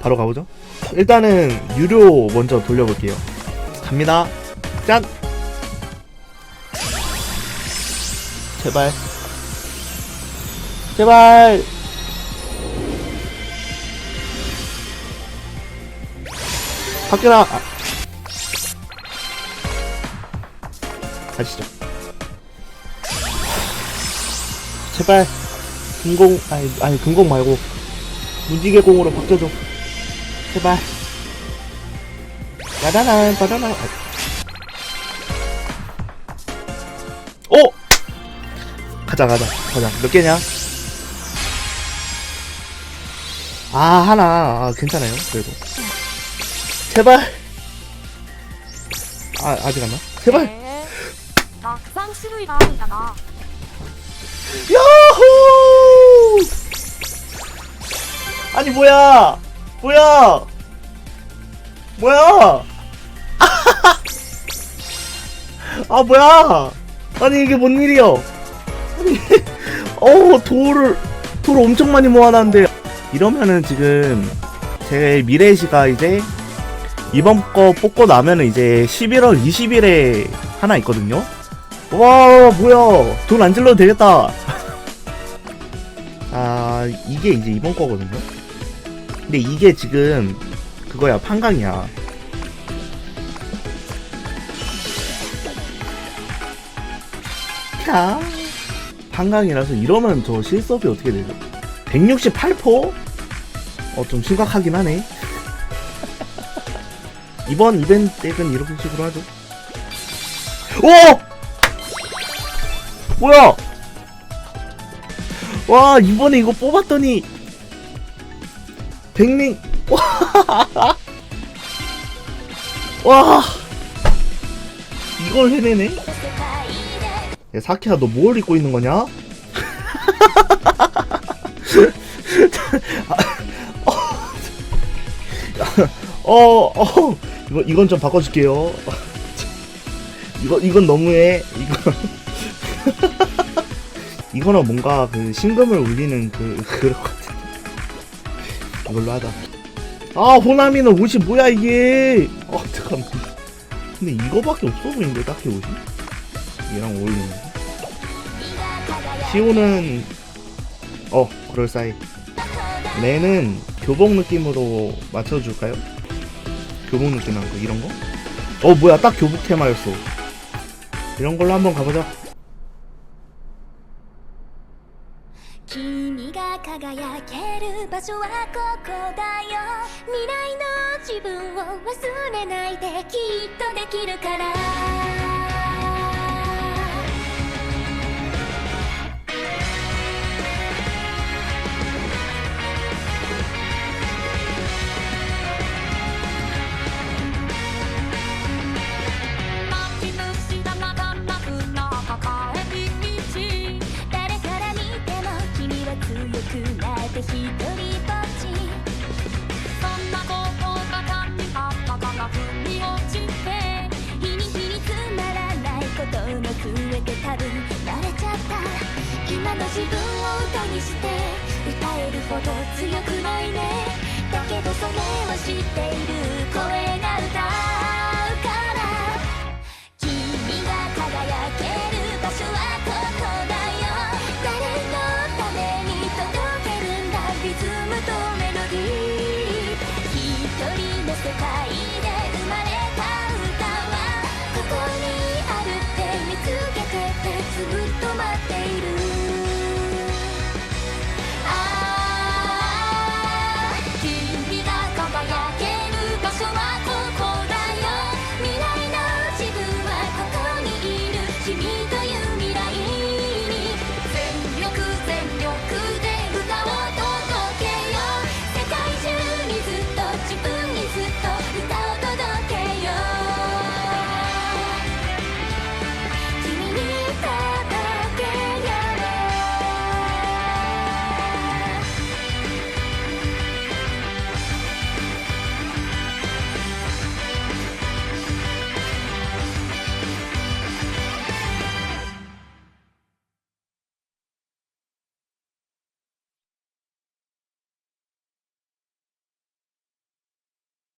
바로 가보죠. 일단은 유료 먼저 돌려볼게요. 갑니다. 짠! 제발. 제발! 바뀌어라! 아. 가시죠. 제발. 금공, 아니, 아니, 금공 말고. 무지개공으로 바뀌어줘. 제발. 바나나, 바나나. 오! 가자, 가자, 가자. 몇 개냐? 아, 하나. 아, 괜찮아요. 그래도. 제발. 아, 아직 안 나? 제발. 네. 야호! 아니 뭐야? 뭐야? 뭐야? 아 뭐야? 아니 이게 뭔 일이야? 아니 어 돌을 돌 엄청 많이 모아놨는데 이러면은 지금 제 미래 시가 이제 이번 거 뽑고 나면은 이제 11월 20일에 하나 있거든요. 와 뭐야 돈 안 질러도 되겠다 아 이게 이제 이번 거거든요 근데 이게 지금 그거야 판강이야 자 판강이라서 이러면 저 실수업이 어떻게 되죠 168포? 어 좀 심각하긴 하네 이번 이벤트 때는 이렇게 식으로 하죠 오! 뭐야? 와 이번에 이거 뽑았더니 백링 와, 와 이걸 해내네? 야 사키야 너 뭘 입고 있는 거냐? 어, 어, 이거 이건 좀 바꿔줄게요. 이거 이건 너무해. 이거 이거는 뭔가 그 신금을 울리는 그 같아. 이걸로 하자. 아 호나미는 옷이 뭐야 이게? 아 잠깐만. 근데 이거밖에 없어 보이는데 딱히 옷이? 얘랑 어울리는 거. 시오는 어 그럴싸해. 내는 교복 느낌으로 맞춰줄까요? 교복 느낌한 거 이런 거? 어 뭐야 딱 교복 테마였어. 이런 걸로 한번 가보자. 君が輝ける場所はここだよ。未来の自分を忘れないできっとできるから。自分を歌にして歌えるほど強くないねだけどそれを知っているつぶっと